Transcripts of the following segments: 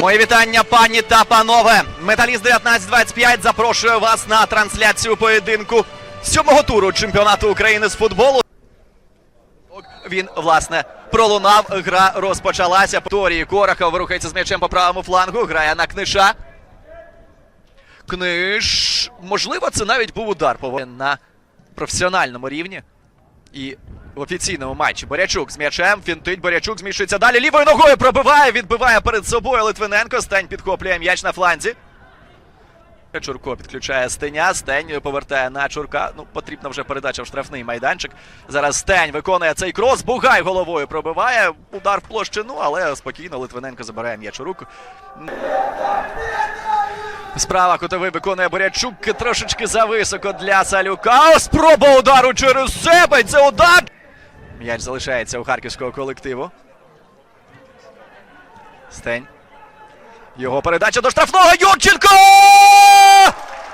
Мої вітання, пані та панове. Металіст 1925 запрошує вас на трансляцію поєдинку сьомого туру чемпіонату України з футболу. Він, власне, пролунав. Гра розпочалася. Торій Корохов рухається з м'ячем по правому флангу. Грає на книша. Книж. Можливо, це навіть був удар по на професіональному рівні. І в офіційному матчі Борячук з м'ячем. Фінтить. Борячук зміщується далі. Лівою ногою пробиває. Відбиває перед собою Литвиненко. Стень підхоплює м'яч на фланзі. Чурко підключає Стеня. Стень повертає на Чурка. Ну, потрібна вже передача в штрафний майданчик. Зараз Стень виконує цей крос. Бугай головою пробиває. Удар в площину, але спокійно Литвиненко забирає м'яч у руку. Справа кутовий виконує Борячук трошечки зависоко для Салюка. Спроба удару через себе. Це удар. М'яч залишається у харківського колективу. Стень. Його передача до штрафного Юрченко!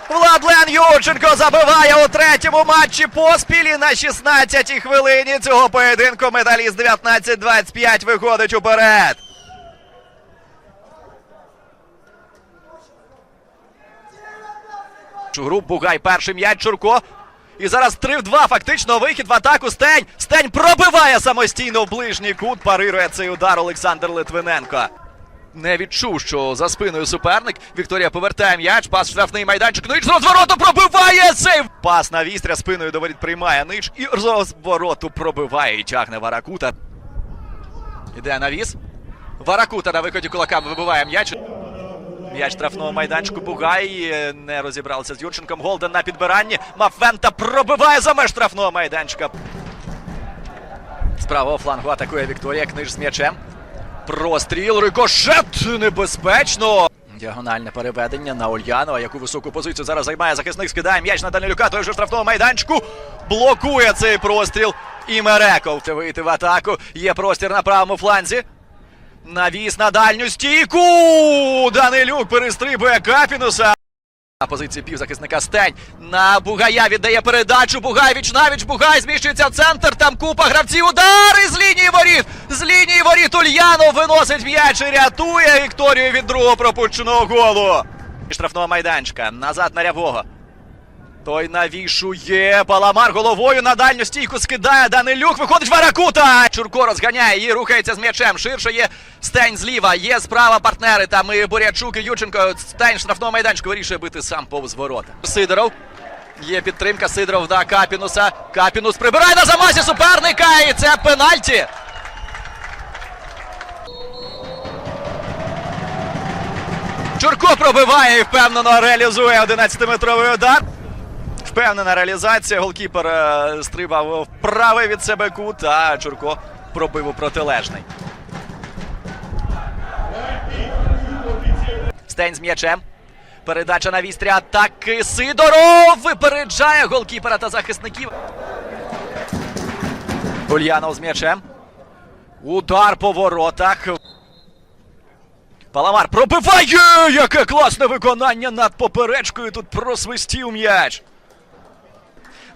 Владлен Юрченко забиває у третьому матчі поспіль і на 16-й хвилині цього поєдинку металіст 19-25 виходить уперед. Гру Бугай перший м'яч Чурко. І зараз 3 в 2. Фактично вихід в атаку. Стень. Стень пробиває самостійно в ближній кут. Парирує цей удар Олександр Литвиненко. Не відчув, що за спиною суперник. Вікторія повертає м'яч. Пас в штрафний майданчик. Нич з розвороту пробиває сейв. Пас на вістря спиною до воріт приймає Нич. І з розвороту пробиває і тягне Варакута. Іде навіс. Варакута на виході кулаками вибиває м'яч. М'яч штрафного майданчику Бугай е, не розібрався з Юрченком. Голден на підбиранні. Мафента пробиває за меж штрафного майданчика. З правого флангу атакує Вікторія. Книж з м'ячем. Простріл, рикошет небезпечно. Діагональне переведення на Ульянова. Яку високу позицію зараз займає захисник. Скидає м'яч на Данилюка. Той же штрафного майданчику. Блокує цей простріл. І Мереков вийти в атаку. Є простір на правому фланзі. Навіс на дальню стійку. Данилюк перестрибує Капінуса. На позиції півзахисника Стень. На Бугая віддає передачу. Бугай віч навіч. Бугай зміщується центр. Там купа гравців. Удар із лінії воріт. З лінії воріт Ульянов виносить м'яч і рятує Вікторію від другого пропущеного голу. Штрафного майданчика. Назад на рявого. Той навішує Паламар головою на дальню стійку скидає Данилюк. Виходить Варакута. Чурко розганяє її, рухається з м'ячем. Ширше є Стень зліва. Є справа партнери. Там і Бурячук і Юченко. Стень штрафного майданчика вирішує бити сам повз ворота. Сидоров. Є підтримка. Сидоров до Капінуса. Капінус прибирає на замасі суперника. І це пенальті. Чурко пробиває і впевнено реалізує 11-метровий удар. Впевнена реалізація. Голкіпер е, стрибав в правий від себе кут, а Чурко пробив у протилежний. Стень з м'ячем. Передача на вістрі атаки. Сидоров випереджає голкіпера та захисників. Ульянов з м'ячем. Удар по воротах. Паламар пробиває! Яке класне виконання над поперечкою. Тут просвистів м'яч.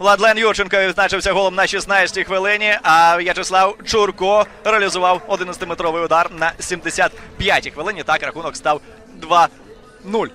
Владлен Юрченко відзначився голом на 16-й хвилині, а В'ячеслав Чурко реалізував 11-метровий удар на 75-й хвилині. Так рахунок став 2-0.